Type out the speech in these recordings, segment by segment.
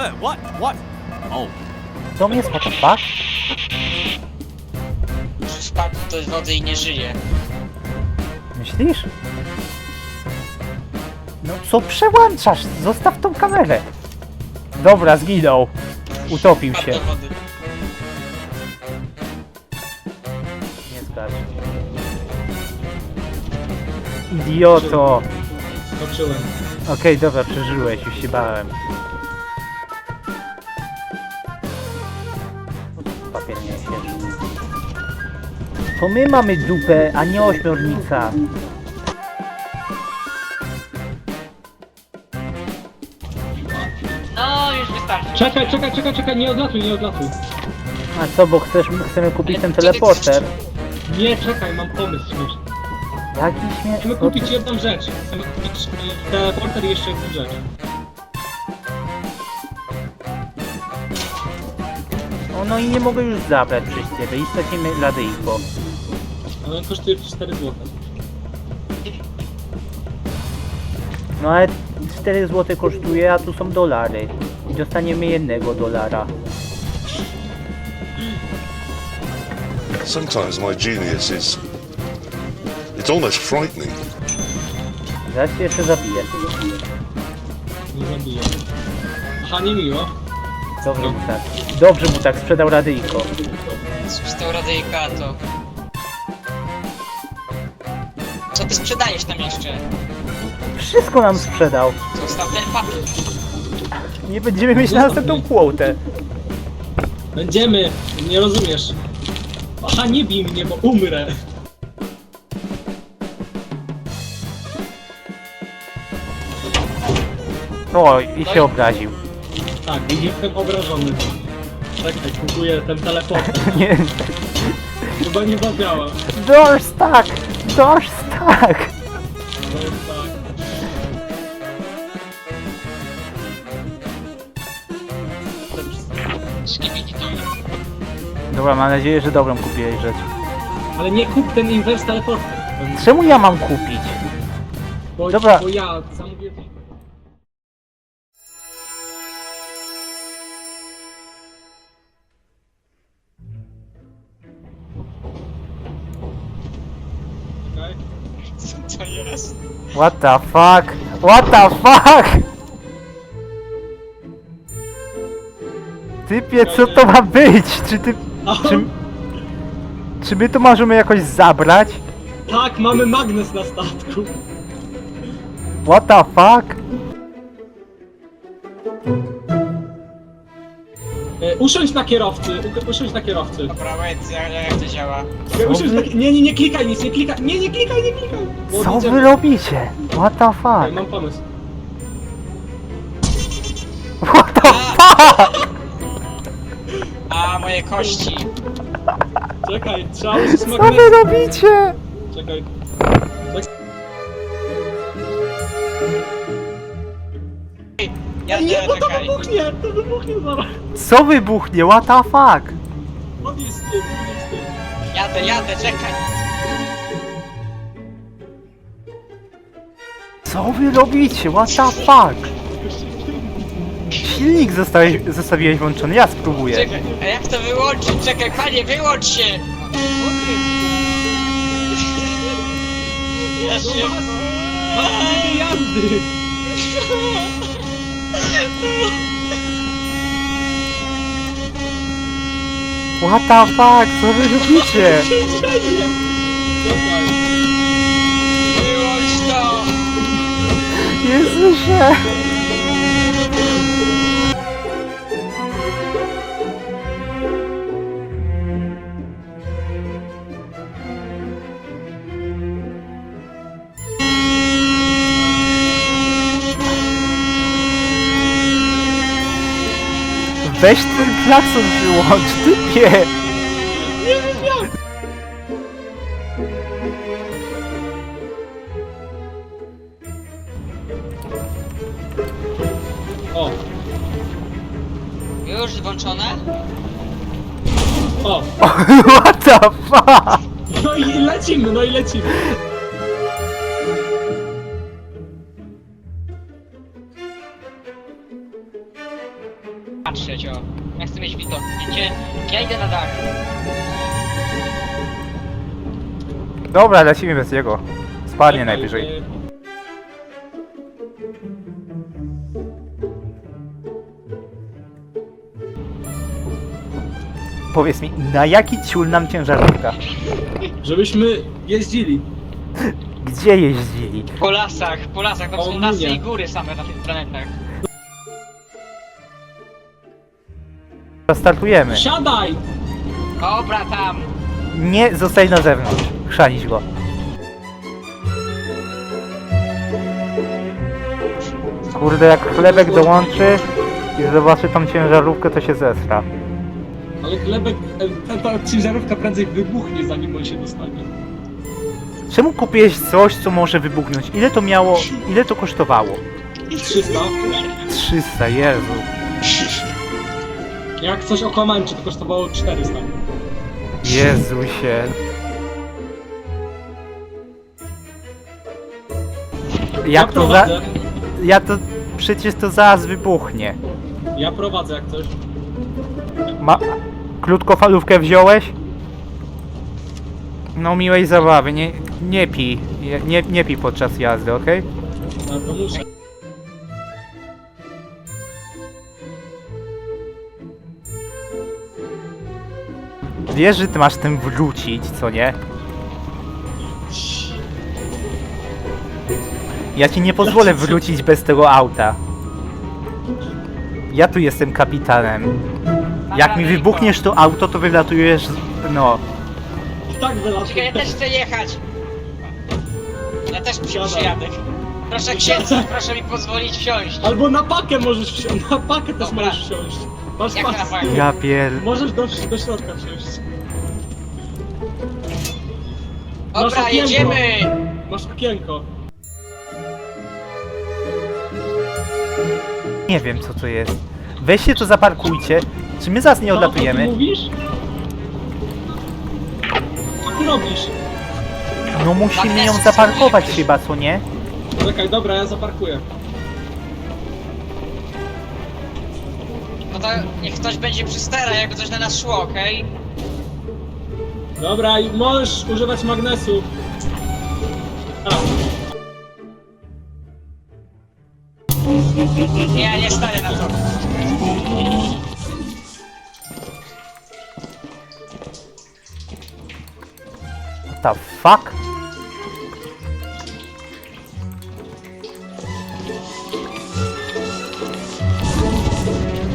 What? What? What? Oh. Co mnie fuck? Że spadł do wody i nie żyje. Myślisz? No co przełączasz? Zostaw tą kamerę. Dobra, zginął. Utopił Spadł się. do wody. Nie zgadza. Idioto. Skoczyłem. Okej, dobra, przeżyłeś, już się bałem. Papier niesiesz. To my mamy dupę, a nie ośmiornica. No, już wystarczy. Czekaj, czekaj, czekaj, czekaj, nie odlatuj, nie odlatuj. A co, bo chcesz, chcemy kupić ten teleporter? Nie, czekaj, mam pomysł śmieszny. Jaki śmiech? Chcemy kupić jedną rzecz. Chcemy kupić e, teleporter i jeszcze jedną rzecz. No i nie mogę już zabrać przez ciebie i stracimy radyjko. Ale on kosztuje 4 zł. No ale 4 zł kosztuje, a tu są dolary. I dostaniemy jednego dolara. Sometimes my genius is. It's almost frightening. Zaraz jeszcze zabiję. Nie zabiję. Aha, nie miło. Dobrze mu tak. Dobrze mu tak sprzedał radyjko. Sprzedał radyjka, to... Co ty sprzedajesz tam jeszcze? Wszystko nam sprzedał. Zostaw ten papier. Nie będziemy mieć na następną quotę. Będziemy, nie rozumiesz. Aha, nie bij mnie, bo umrę. O, i się obraził. Tak, jestem obrażony. Czekaj, kupuję ten teleporter. Nie. Chyba nie zadziała. Door stuck! Door stuck! To jest tak. Dobra, mam nadzieję, że dobrą kupiłeś rzecz. Ale nie kup ten inverse teleporter. Czemu ja mam kupić? Bo, Dobra. bo ja zamówię jest? What the fuck? What the fuck? Typie, co to ma być? Czy ty... Czy, czy my to możemy jakoś zabrać? Tak, mamy magnes na statku. What the fuck? E, usiądź na kierowcy, u- usiądź na kierowcy. Dobra, wait, jak, jak to działa? E, Usiądź na, nie, nie, nie klikaj nic, nie klikaj, nie, nie klikaj, nie klikaj. Bo Co odjedziemy. wy robicie? What the Ej, fuck? mam pomysł. What the fuck? A, moje kości. Czekaj, trzeba użyć Co wy robicie? Czekaj. Ja Nie, nie, bo to czekaj. wybuchnie, to wybuchnie zaraz. Co wybuchnie? What the fuck? Odjedź z tym, odjedź z tym. Jadę, jadę, czekaj. Co wy robicie? What the fuck? Silnik zostawiłeś, zostawiłeś włączony, ja spróbuję. Czekaj, a jak to wyłączyć? Czekaj, panie, wyłącz się! Ja się... Jazdy. What the fuck? Co wy robicie? Czekaj. Wyłącz to! Nie słyszę. Weź ten klakson wyłącz, typie! O, Już włączone? o. What the fuck? No i lecimy, no i lecimy. Dobra, lecimy bez jego. Spadnie najwyżej. Powiedz mi, na jaki ciul nam ciężarówka? Żebyśmy jeździli. Gdzie jeździli? Po lasach, po lasach, to O, są lasy i góry same na tych planetach. Startujemy. Siadaj! Dobra, tam. Nie zostaj na zewnątrz. Chrzanić go. Kurde, jak chlebek dołączy i zobaczy tą ciężarówkę, to się zesra. Ale chlebek, e, ta, ta ciężarówka prędzej wybuchnie zanim on się dostanie. Czemu kupiłeś coś, co może wybuchnąć? Ile to miało, ile to kosztowało? 300. 300, Jezu. Jak coś okłamałem, czy to kosztowało 400. Jezusie. Jak to za... prowadzę. Ja to... Przecież to zaraz wybuchnie. Ja prowadzę jak coś. Ma... Krótkofalówkę wziąłeś? No miłej zabawy, nie, nie pij. Nie, nie, nie pij podczas jazdy, okej? To muszę. Wiesz, że ty masz tym wrócić, co nie? Ja ci nie pozwolę wrócić bez tego auta. Ja tu jestem kapitanem. Jak mi wybuchniesz to auto, to wylatujesz, z- no. I tak Czekaj, ja wylatuję. też chcę jechać. Ja też przy- przyjadę. Proszę księdza, proszę mi pozwolić wsiąść. Albo na pakę możesz wsiąść. Na pakę też Dobra. możesz wsiąść. Masz Jak na pas. pakę? Ja pier... Możesz do, do środka wsiąść. Dobra, okienko. jedziemy! Masz okienko. Nie wiem, co to jest. Weźcie to zaparkujcie. Czy my zaraz nie Co odlatujemy? ty mówisz? Co ty robisz? No musimy ją zaparkować chyba, co nie? Czekaj, dobra, ja zaparkuję. No to niech ktoś będzie przy sterach, jakby coś na nas szło, okej? Dobra, i możesz używać magnesu. A, ja nie stanę na to. What the fuck?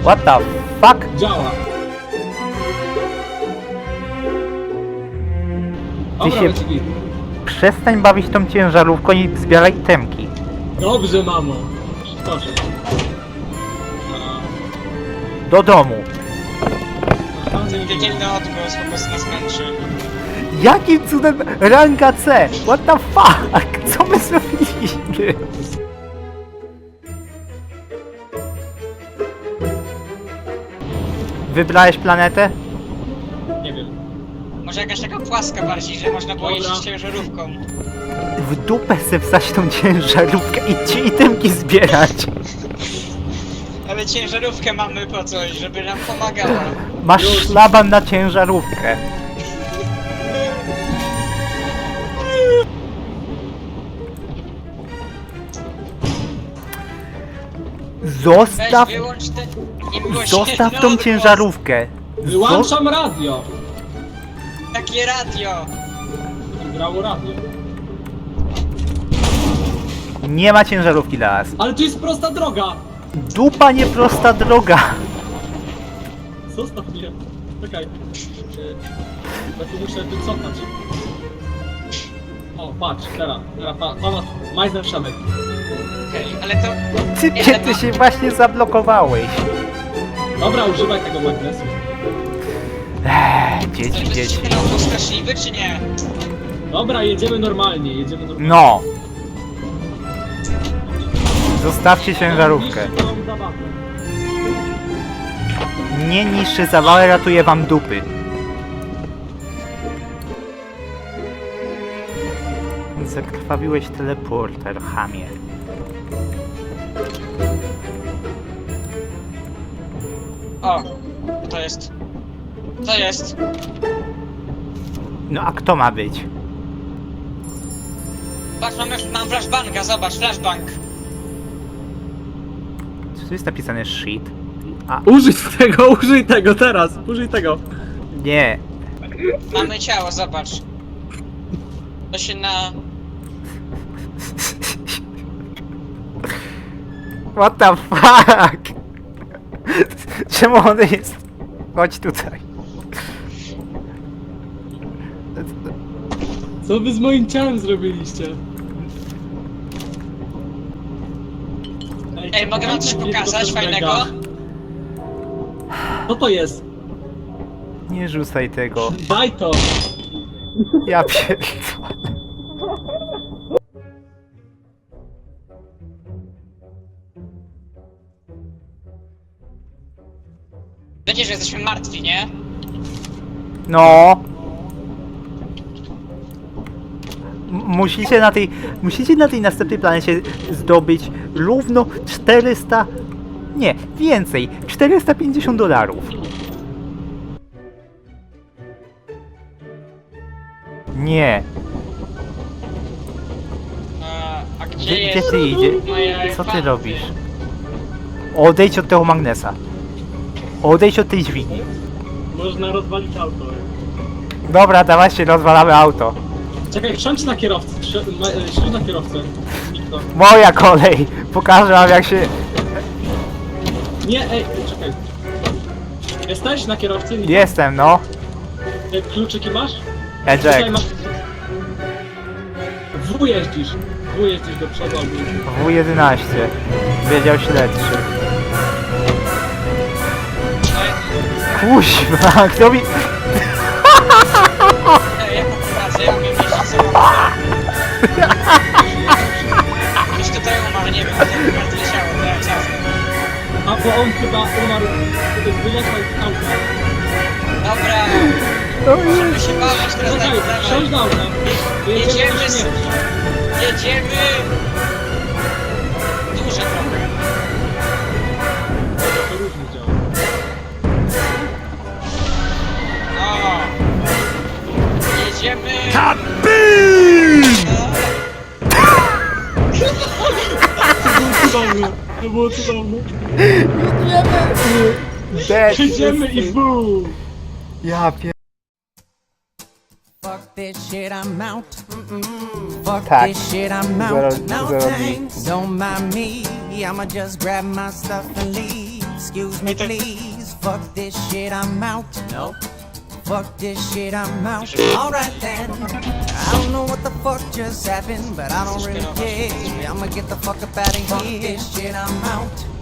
What the fuck? działa. Dobra, się-. Przestań bawić tą ciężarówką i zbieraj temki. Dobrze, mamo. Do domu. A, dzięki. Piekielny odgłos po prostu nas męczy. Jakim cudem ranga C? What the fuck? Co my zrobiliśmy? Wybrałeś planetę? Może jakaś taka płaska bardziej, że można było jeździć ciężarówką. W dupę se wstać tą ciężarówkę i ci itemki zbierać. Ale ciężarówkę mamy po coś, żeby nam pomagała. Masz Już. szlaban na ciężarówkę. Weź Zostaw, wyłącz niemiłosierny zostaw tą odgłos. ciężarówkę. Zo- Wyłączam radio. Takie radio. Grało radio. nie ma ciężarówki dla nas. Ale tu jest prosta droga. Dupa nieprosta droga. Zostaw mnie. Czekaj. E, tu muszę wycofać. O, patrz, teraz. Teraz, pa, pa, Majzner. Okej, ale to... Ty, ty się właśnie zablokowałeś? Dobra, używaj tego magnesu. To dzieci, dzieci. straszliwy, czy nie? Dobra, jedziemy normalnie, jedziemy normalnie. No. Zostawcie ciężarówkę. Niszczy całą zabawę. Nie niszczy zawałę, ratuje wam dupy. Zakrwawiłeś teleporter, chamie. O, to jest. To jest. No a kto ma być? Patrz, mam, mam flashbanga, zobacz, flashbang. Czy tu jest napisane shit? A, Użyj tego, użyj tego teraz, użyj tego. nie. Mamy ciało, zobacz. To się na... What the fuck? Czemu on jest? Chodź tutaj. Co wy z moim ciałem zrobiliście? Ej, mogę wam coś pokazać fajnego? Co to jest? Nie rzucaj tego. Daj to! Ja pierdolę. Wiecie, że jesteśmy martwi, nie? No. Musicie na tej, musicie na tej następnej planecie zdobyć równo 400, nie, więcej, 450 dolarów. Nie, A, gdzie gdzie, jest ty idzie? moje Co ty robisz? Odejdź od tego magnesa. Odejdź od tej dźwigni. Można rozwalić auto. Dobra, dawajcie, rozwalamy auto. Czekaj, wsiądź na kierowcę. wsi- e, Siądź na kierowcę. Nikto. Moja kolej. Pokażę wam jak się... Nie, ej, czekaj. Jesteś na kierowcy? Jestem, no. E, Kluczyki masz? Tutaj Ejek. masz... W jeździsz. W jeździsz do przodu albo... W11. Wiedział śledczy. Kuźwa, kto mi... Ktoś tutaj umarł, nie wiem, to bardzo leciało, to ja ciasto. A bo on chyba umarł... Wyleciał z auta. Dobra, możemy się bawić teraz tak Czekaj, wsiądź do auta. Jedziemy. Jedziemy! To było cudowne. Dead. Jedziemy i buu! Ja pier... Fuck this shit, I'm out. Mm-mm. Fuck Tak. this shit, I'm out. Zero- no zero thanks. Don't mind me. I'ma just grab my stuff and leave. Excuse me, please. Fuck this shit, I'm out. Nope. Fuck this shit, I'm out. Alright then. I don't know what the fuck just happened, but I don't really care. I'ma get the fuck up out of here. Fuck this shit, I'm out.